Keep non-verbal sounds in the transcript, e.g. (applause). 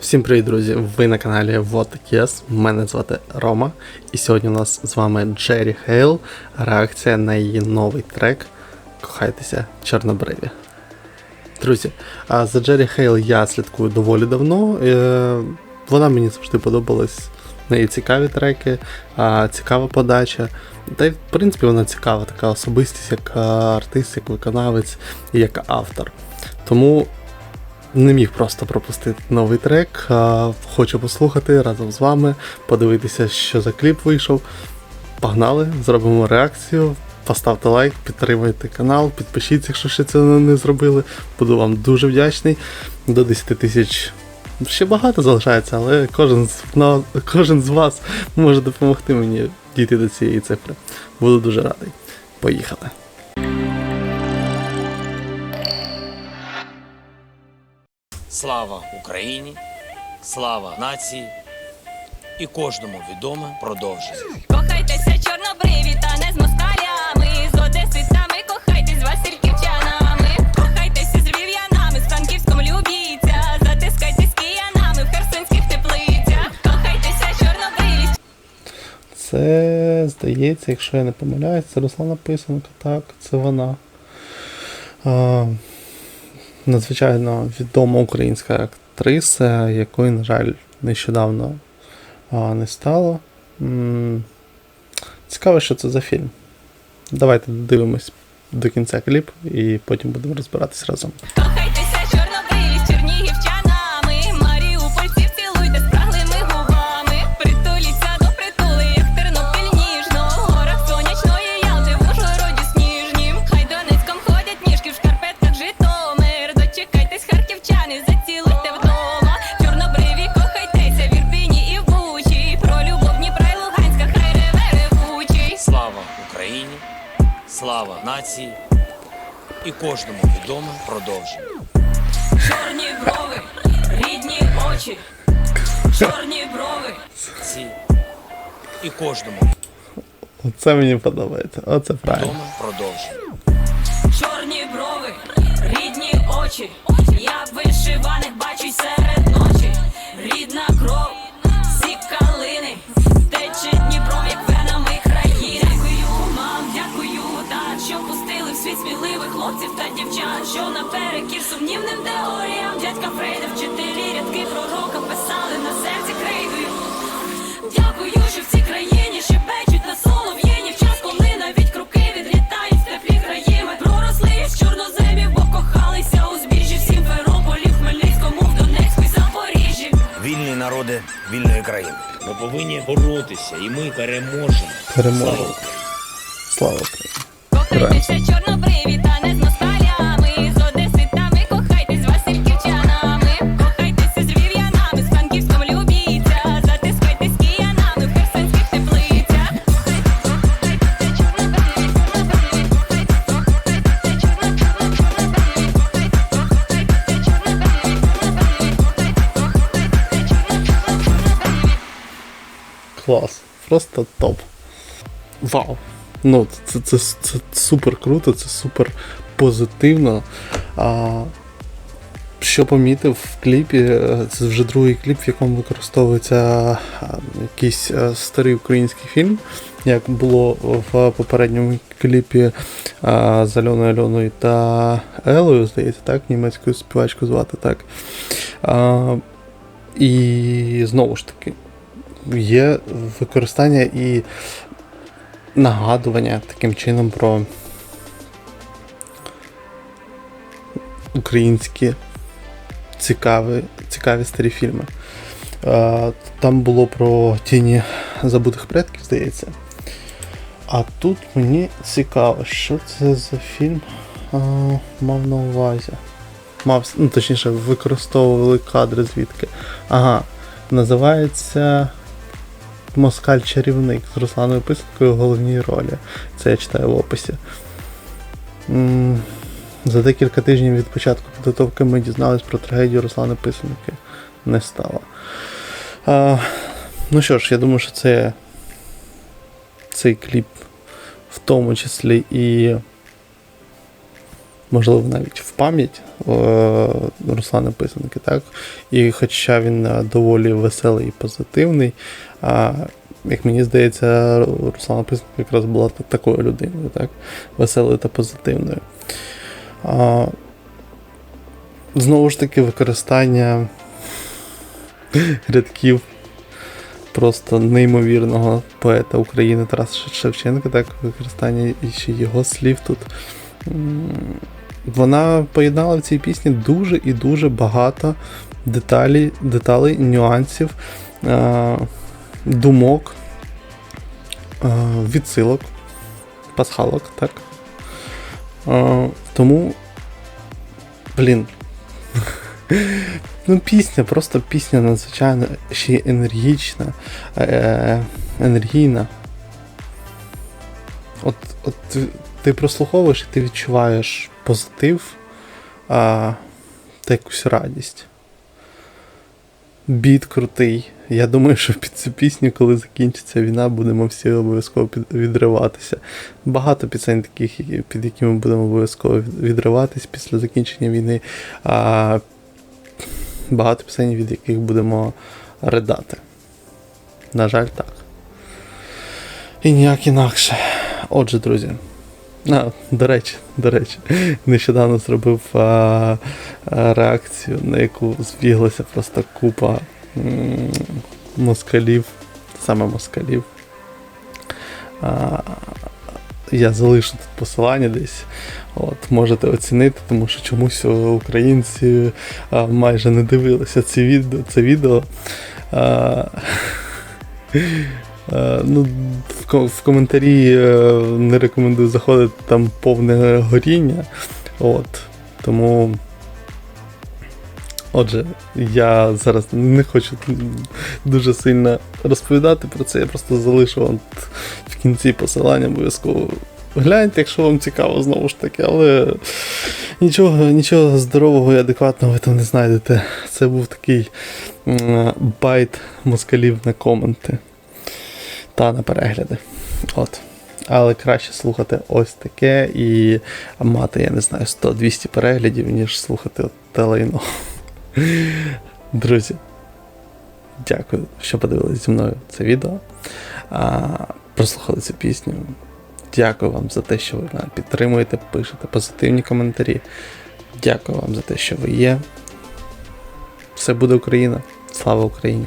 Всім привіт, друзі! Ви на каналі Вот Yes. Мене звати Рома. І сьогодні у нас з вами Джері Хейл. Реакція на її новий трек Кохайтеся Чорнобриві. Друзі, за Джері Хейл я слідкую доволі давно. Е, Вона мені завжди подобалась. Неї цікаві треки, цікава подача. Та й в принципі вона цікава, така особистість, як артист, як виконавець і як автор. Тому не міг просто пропустити новий трек. а, Хочу послухати разом з вами, подивитися, що за кліп вийшов. Погнали, зробимо реакцію. Поставте лайк, підтримайте канал, підпишіться, якщо ще це не зробили. Буду вам дуже вдячний. До 10 тисяч ще багато залишається, але кожен з, на- кожен з вас може допомогти мені дійти до цієї цифри. Буду дуже радий. Поїхали. Слава Україні, слава нації і кожному відоме продовження. Кохайтеся чорнобриві та не з москалями, з одеситами кохайтесь васильківчанами, кохайтеся з львів'янами, з франківськом любіться, затискайтесь з киянами в херсонських теплицях, кохайтеся чорнобриві. Це, здається, якщо я не помиляюсь, це Руслана Писанка, так, це вона. А, надзвичайно відома українська актриса, якої, на жаль, нещодавно не стало. Цікаво, що це за фільм. Давайте дивимось до кінця кліп і потім будемо розбиратись разом. Нації і кожному відоме продовження. Чорні брови, рідні очі, чорні брови. Ці і кожному Оце мені подобається. Оце правильно. відоме продовження. Чорні брови, рідні очі, я вишиваних бачу серед ночі, рідна кров, всі калини, тече Дніпром, як сміливих хлопців та дівчат, що наперекір сумнівним теоріям дядька Фрейда, вчителі рядки пророка писали на серці крейдою. Дякую, що в цій країні шепечуть на солов'їні в час, коли навіть круки відлітають в теплі країни. Проросли з чорноземів, бо кохалися у збіжжі в Сімферополі, в Хмельницькому, в Донецьку й Запоріжжі. Вільні народи вільної країни. Ми повинні боротися, і ми переможемо. Переможемо. Слава Україні! Теплицях. Клас. Просто топ. Вау. Ну, це, це, це, супер круто, це супер позитивно. А, що помітив в кліпі, е, це вже другий кліп, в якому використовується якийсь е, старий український фільм, як було в попередньому кліпі з Альоною Альоною та Елою, здається, так, німецькою співачку звати так. А, і знову ж таки, є використання і нагадування таким чином про українські цікаві, цікаві старі фільми. Е, Там було про тіні забутих предків, здається. А тут мені цікаво, що це за фільм е, мав на увазі. Мав, ну, точніше, використовували кадри звідки. Ага, називається Москаль чарівник з Русланою Писанкою в головній ролі. Це я читаю в описі. За декілька тижнів від початку підготовки ми дізнались про трагедію Руслани Писанки. Не стало. А, ну що ж, я думаю, що це цей кліп в тому числі і можливо, навіть в пам'ять е, Руслана Писанки, так? І хоча він е, доволі веселий і позитивний, як мені здається, Руслана Писанка якраз була такою людиною, так? Веселою та позитивною. А, знову ж таки, використання рядків просто неймовірного поета України Тараса Шевченка, так, використання ще його слів тут. Вона поєднала в цій пісні дуже і дуже багато деталей, деталей нюансів, думок, е, відсилок, пасхалок, так. Е, тому, блін. Ну, пісня, просто пісня надзвичайно ще енергічна, е, енергійна. От, от ти прослуховуєш і ти відчуваєш позитив а, та якусь радість. Біт крутий. Я думаю, що під цю пісню, коли закінчиться війна, будемо всі обов'язково відриватися. Багато пісень таких, під якими будемо обов'язково від- відриватись після закінчення війни. А, багато пісень, від яких будемо ридати. На жаль, так. І ніяк інакше. Отже, друзі. А, до речі, до речі, нещодавно зробив а, реакцію, на яку збіглася просто купа м, москалів, саме москалів. А, я залишу тут посилання десь. От, можете оцінити, тому що чомусь українці а, майже не дивилися ці відео, це відео. А, (laughs) а, ну, в, коментарі е, не рекомендую заходити, там повне горіння. От, тому. Отже, я зараз не хочу дуже сильно розповідати про це, я просто залишу вам в кінці посилання обов'язково. Гляньте, якщо вам цікаво, знову ж таки, але нічого, нічого здорового і адекватного ви там не знайдете. Це був такий байт москалів на коменти та на перегляди. От. Але краще слухати ось таке і мати, я не знаю, 100-200 переглядів, ніж слухати от те лайно. (laughs) Друзі, дякую, що подивилися зі мною це відео. А, прослухали цю пісню. Дякую вам за те, що ви мене підтримуєте, пишете позитивні коментарі. Дякую вам за те, що ви є. Все буде Україна. Слава Україні!